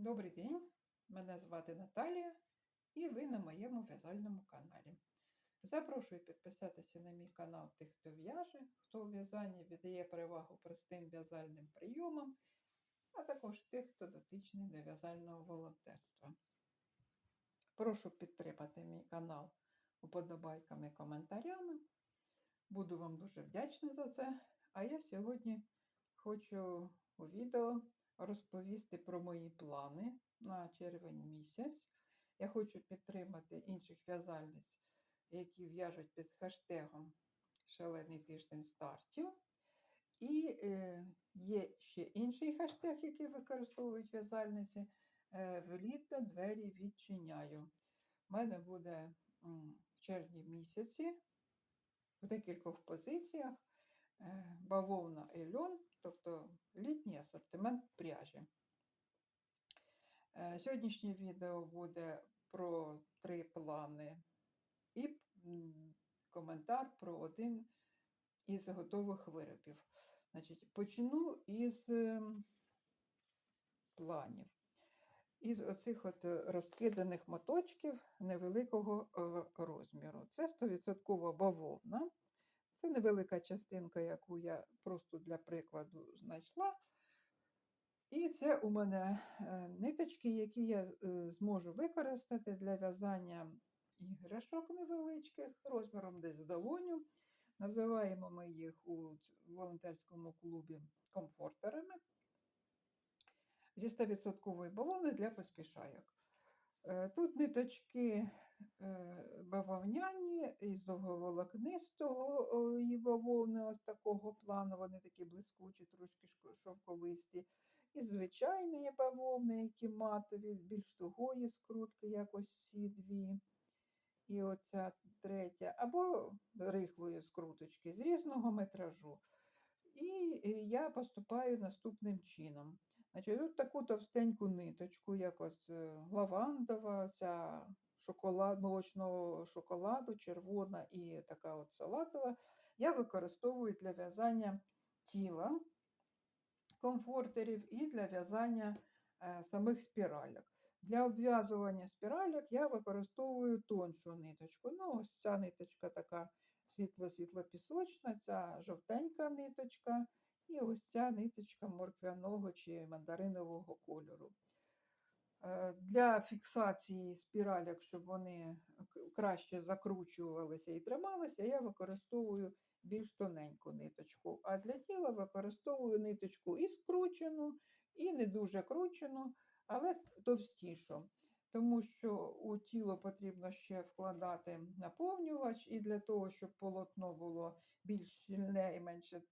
Добрий день, мене звати Наталія і ви на моєму в'язальному каналі. Запрошую підписатися на мій канал тих, хто в'яже, хто у в'язанні віддає перевагу простим в'язальним прийомам, а також тих, хто дотичний до в'язального волонтерства. Прошу підтримати мій канал уподобайками і коментарями. Буду вам дуже вдячна за це. А я сьогодні хочу у відео розповісти про мої плани на червень місяць. Я хочу підтримати інших в'язальниць, які в'яжуть під хештегом Шалений тиждень стартів. І е, є ще інший хештег, який використовують в'язальниці. Е, в літо двері відчиняю. У мене буде в червні місяці в декількох позиціях бавовна і льон, тобто літній асортимент пряжі. Е, Сьогоднішнє відео буде про три плани і коментар про один із готових виробів. Значить, почну із ем, планів. Із оцих от е, розкиданих моточків невеликого е, розміру. Це 100% бавовна. Це невелика частинка, яку я просто для прикладу знайшла. І це у мене е, ниточки, які я е, зможу використати для в'язання іграшок невеличких, розміром десь долоню. Називаємо ми їх у волонтерському клубі комфортерами зі 100% бавовни для поспішайок. Е, Тут ниточки бавовняні із довговолокнистого і бавовни ось такого плану, вони такі блискучі, трошки шовковисті. І звичайної бавовни, які матові, більш тугої скрутки, як ось ці дві. І оця третя, або рихлої скруточки з різного метражу. І е, я поступаю наступним чином. Значить, тут таку товстеньку ниточку, як ось е, лавандова, ця шоколад, молочного шоколаду, червона і така от салатова, я використовую для в'язання тіла комфортерів і для в'язання е, самих спіральок. Для обв'язування спіральок я використовую тоншу ниточку. Ну, ось ця ниточка така світло-світло-пісочна, ця жовтенька ниточка, і ось ця ниточка морквяного чи мандаринового кольору. Е, Для фіксації спіральок, щоб вони краще закручувалися і трималися, я використовую більш тоненьку ниточку. А для тіла використовую ниточку і скручену, і не дуже кручену, але товстішу. Тому що у тіло потрібно ще вкладати наповнювач, і для того, щоб полотно було більш щільне і менше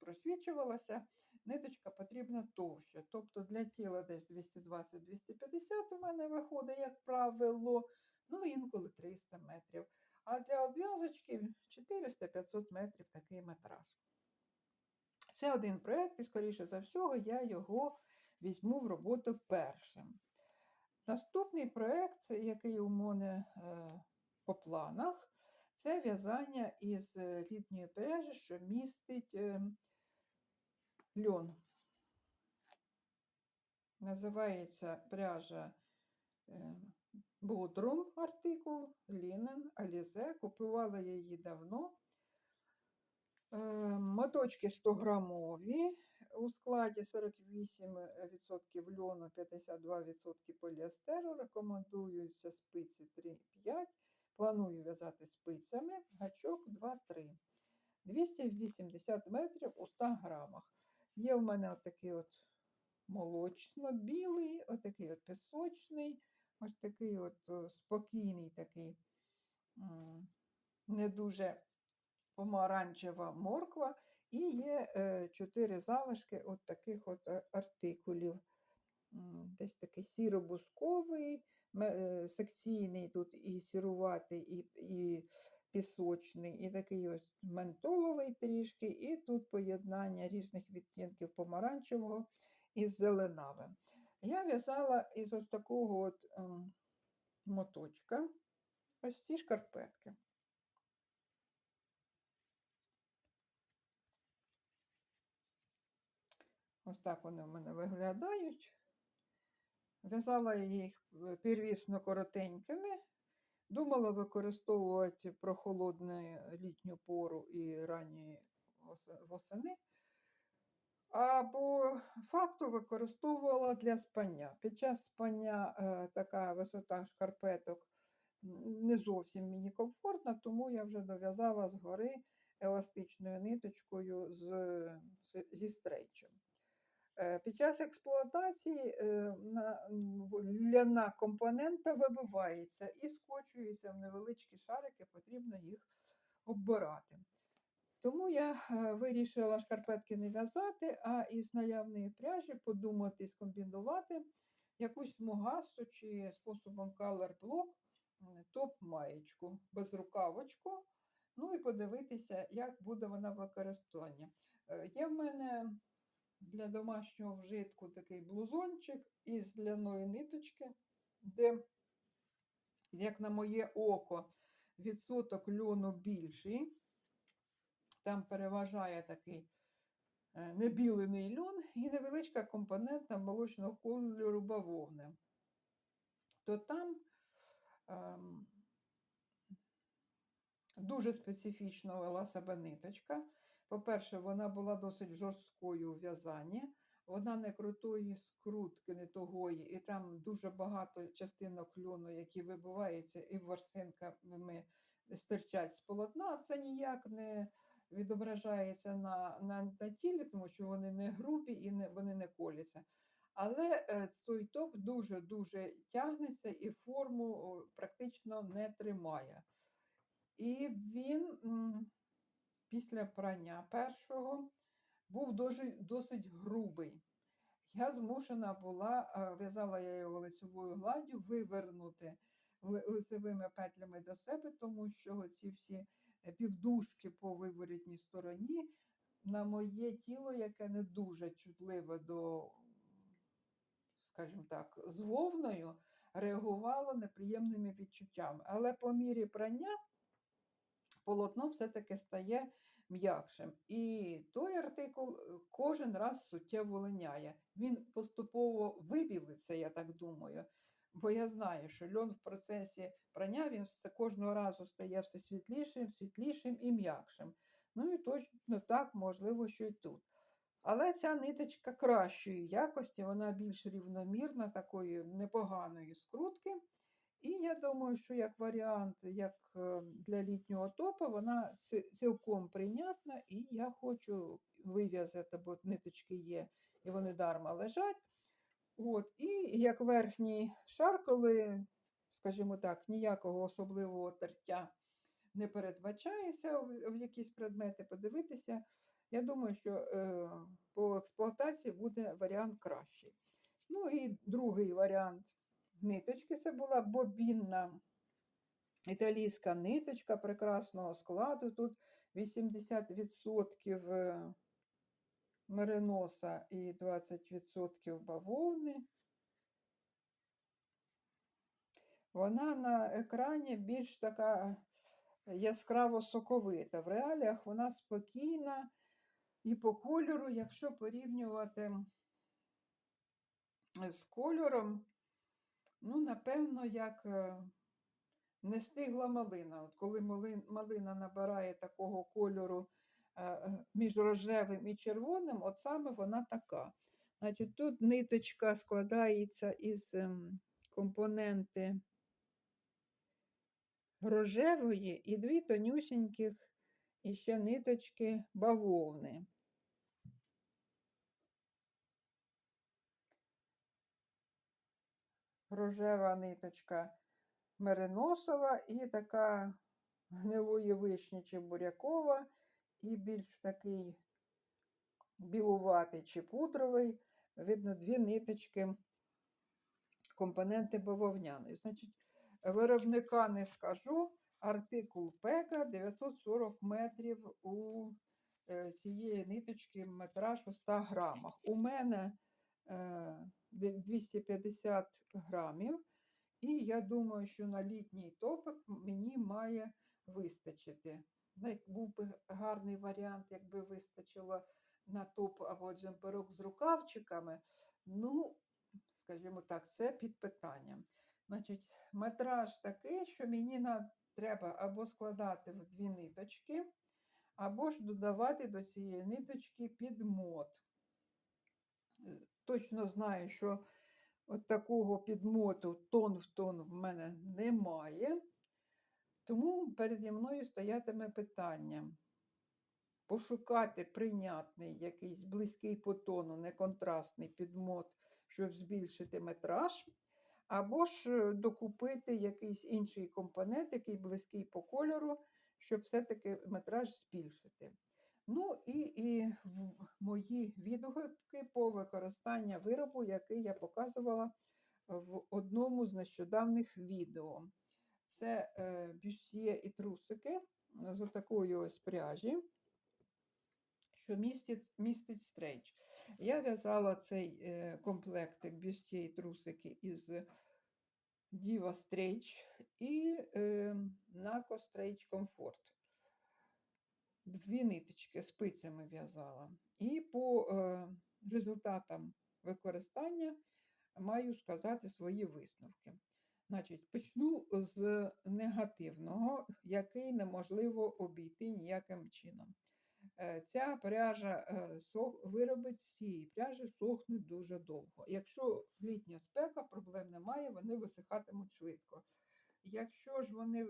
просвічувалося, ниточка потрібна товща. Тобто для тіла десь 220-250 у мене виходить, як правило, ну інколи 300 метрів. А для обв'язочки 400-500 метрів такий метраж. Це один проєкт, і, скоріше за всього, я його візьму в роботу першим. Наступний проєкт, який у мене е, по планах, це в'язання із е, літньої пряжі, що містить е, льон. Називається пряжа е, Будрум артикул, Лінен, Алізе. Купувала я її давно. Е, Моточки 100 грамові, у складі 48% льону, 52% поліестеру. Рекомендуються спиці 3-5. Планую в'язати спицями, гачок 2-3. 280 метрів у 100 грамах. Є у мене отакий от молочно-білий, отакий от пісочний, ось такий от спокійний такий, не дуже помаранчева морква, і є е, чотири залишки от таких от е, артикулів. Десь такий сіро-бусковий, е, секційний тут і сіруватий, і, і пісочний, і такий ось ментоловий трішки, і тут поєднання різних відтінків помаранчевого із зеленавим. Я в'язала із ось такого от ем, моточка ось ці шкарпетки. Ось так вони в мене виглядають. В'язала їх е, первісно коротенькими. Думала використовувати прохолодну літню пору і ранні восени. А по факту використовувала для спання. Під час спання е, така висота шкарпеток не зовсім мені комфортна, тому я вже дов'язала згори еластичною ниточкою з- зі стрейчем. Е, Під час експлуатації е, на- ляна компонента вибивається і скочується в невеличкі шарики, потрібно їх оббирати. Тому я е, вирішила шкарпетки не в'язати, а із наявної пряжі подумати, скомбінувати якусь смугасту чи способом Color Block топ-маєчку, безрукавочку. Ну і подивитися, як буде вона в використанні. Е, Є в мене для домашнього вжитку такий блузончик із ляної ниточки, де, як на моє око, відсоток льону більший. Там переважає такий е, небілений льон і невеличка компонентна молочного кольору бавовни. То там ем, дуже специфічно вела себе ниточка. По-перше, вона була досить жорсткою у в'язанні, вона не крутої скрутки, не тогої, і там дуже багато частинок льону, які вибиваються і ворсинками стирчать з полотна. Це ніяк не відображається на, на, на тілі, тому що вони не грубі і не, вони не коляться. Але е, цей топ дуже-дуже тягнеться і форму практично не тримає. І він після прання першого був досить грубий. Я змушена була, в'язала я його лицевою гладдю, вивернути лицевими петлями до себе, тому що ці всі е, півдужки по виворітній стороні на моє тіло, яке не дуже чутливе до, скажімо так, з вовною, реагувало неприємними відчуттями. Але по мірі прання полотно все-таки стає м'якшим. І той артикул е, кожен раз суттєво линяє. Він поступово вибілиться, я так думаю. Бо я знаю, що льон в процесі прання він все кожного разу стає все світлішим, світлішим і м'якшим. Ну і точно так, можливо, що й тут. Але ця ниточка кращої якості, вона більш рівномірна, такої непоганої скрутки. І я думаю, що як варіант, як е, для літнього топу, вона цілком прийнятна, і я хочу вив'язати, бо ниточки є, і вони дарма лежать. От, і як верхній шар, коли, скажімо так, ніякого особливого тертя не передбачається в якісь предмети, подивитися. Я думаю, що е, по експлуатації буде варіант кращий. Ну і другий варіант ниточки це була бобінна італійська ниточка прекрасного складу. Тут 80% е, мериноса і 20% бавовни. Вона на екрані більш така яскраво соковита. В реаліях вона спокійна і по кольору, якщо порівнювати з кольором, напевно, як е, нестигла малина. От коли малина набирає такого кольору е, е, між рожевим і червоним, от саме вона така. Значить, тут ниточка складається із ем, компоненти рожевої і дві тонюсіньких іще ниточки бавовни. Рожева ниточка мериносова і така гнилої вишні чи бурякова, і більш такий білуватий чи пудровий. Видно, дві ниточки компоненти бавовняної. Значить, виробника не скажу. Артикул Пека 940 метрів у е, цієї ниточки метраж у 100 грамах. У мене е, 250 грамів. І я думаю, що на літній топик мені має вистачити. Ну, Був би гарний варіант, якби вистачило на топ або джемперок з рукавчиками. Ну, скажімо так, це під питанням. Значить, метраж такий, що мені треба або складати в дві ниточки, або ж додавати до цієї ниточки підмот. Точно знаю, що от такого підмоту тон в тон в мене немає. Тому переді мною стоятиме питання пошукати прийнятний якийсь близький по тону, неконтрастний підмот, щоб збільшити метраж, або ж е, докупити якийсь інший компонент, який близький по кольору, щоб все-таки метраж збільшити. Ну і, і мої відгуки по використанню виробу, який я показувала в одному з нещодавних відео. Це е, бюстє і трусики з такої ось пряжі, що містить, містить стрейч. Я в'язала цей е, комплектик бюстє і трусики із Diva Stretch і е, Naco Stretch Comfort. Дві ниточки спицями в'язала. І по е, результатам використання маю сказати свої висновки. Значить, почну з негативного, який неможливо обійти ніяким чином. Е, Ця пряжа е, сох- з цієї пряжі сохнуть дуже довго. Якщо літня спека, проблем немає, вони висихатимуть швидко. Якщо ж вони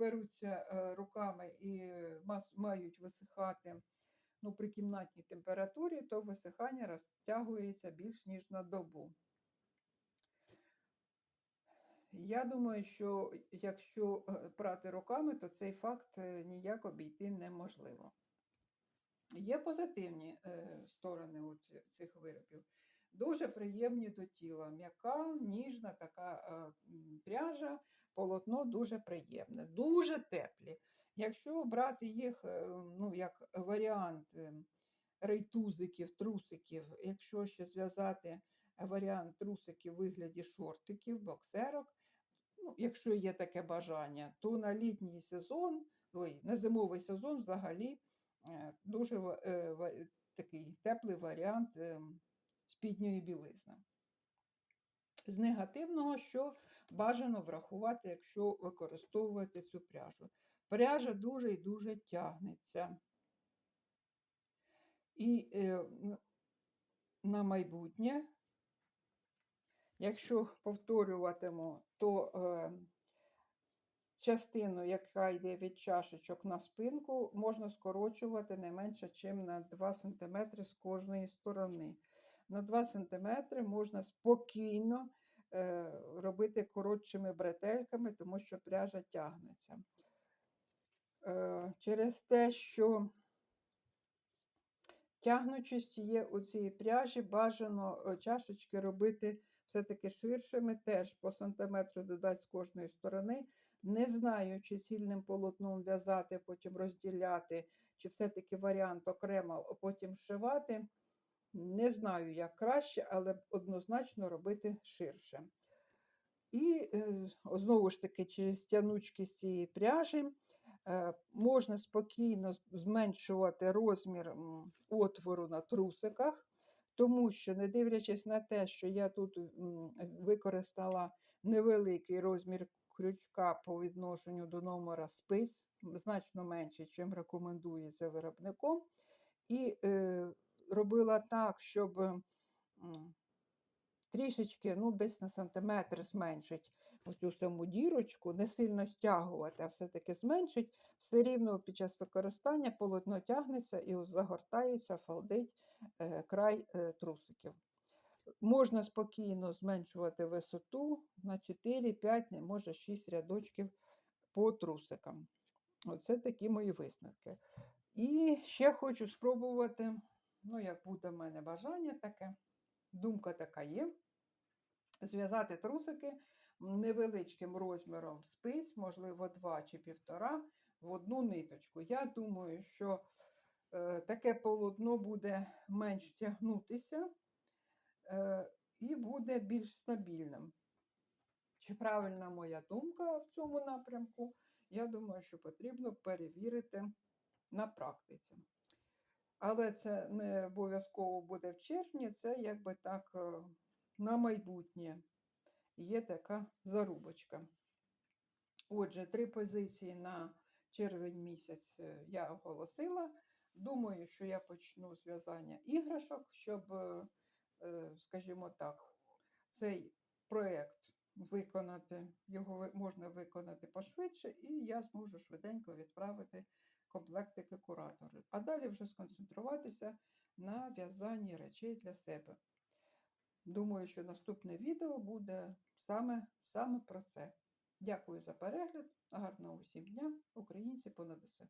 беруться е, руками і мають висихати ну, при кімнатній температурі, то висихання розтягується більш ніж на добу. Я думаю, що якщо е, прати руками, то цей факт е, ніяк обійти неможливо. Є позитивні сторони у цих виробів. Дуже приємні до тіла, м'яка, ніжна така пряжа, полотно дуже приємне, дуже теплі. Якщо брати їх е, ну, як варіант е, рейтузиків, трусиків, якщо ще зв'язати варіант трусиків у вигляді шортиків, боксерок, ну, якщо є таке бажання, то на літній сезон, ой, на зимовий сезон взагалі е, дуже е, такий теплий варіант е, спідньої білизни. З негативного, що бажано врахувати, якщо використовувати цю пряжу. Пряжа дуже і дуже тягнеться. І е, на майбутнє, якщо повторюватиму, то е, частину, яка йде від чашечок на спинку, можна скорочувати не менше, ніж на 2 см з кожної сторони. На 2 см можна спокійно е, робити коротшими бретельками, тому що пряжа тягнеться. Е, через те, що тягнучість є у цій пряжі, бажано е, чашечки робити все-таки ширшими, теж по сантиметру додати з кожної сторони. Не знаю, чи цільним полотном в'язати, потім розділяти, чи все-таки варіант окремо а потім вшивати. Не знаю, як краще, але однозначно робити ширше. І е, знову ж таки, через тянучки з цієї пряжі е, можна спокійно зменшувати розмір отвору на трусиках, тому що, не дивлячись на те, що я тут використала невеликий розмір крючка по відношенню до номера спиць, значно менший, чим рекомендується виробником, і е, робила так, щоб трішечки, ну, десь на сантиметр зменшить оцю саму дірочку, не сильно стягувати, а все-таки зменшить, все рівно під час використання полотно тягнеться і загортається, фалдить е, край е, трусиків. Можна спокійно зменшувати висоту на 4, 5, не може 6 рядочків по трусикам. Оце такі мої висновки. І ще хочу спробувати, ну, як буде в мене бажання таке, думка така є, зв'язати трусики невеличким розміром спиць, можливо, 2 чи півтора, в одну ниточку. Я думаю, що е, таке полотно буде менш тягнутися е, і буде більш стабільним. Чи правильна моя думка в цьому напрямку? Я думаю, що потрібно перевірити на практиці. Але це не обов'язково буде в червні, це якби так е, на майбутнє. Є така зарубочка. Отже, три позиції на червень місяць е, я оголосила. Думаю, що я почну з в'язання іграшок, щоб, е, скажімо так, цей проєкт виконати, його можна виконати пошвидше, і я зможу швиденько відправити комплектики куратори. А далі вже сконцентруватися на в'язанні речей для себе. Думаю, що наступне відео буде саме, саме про це. Дякую за перегляд. Гарного усім дня, українці понад усе.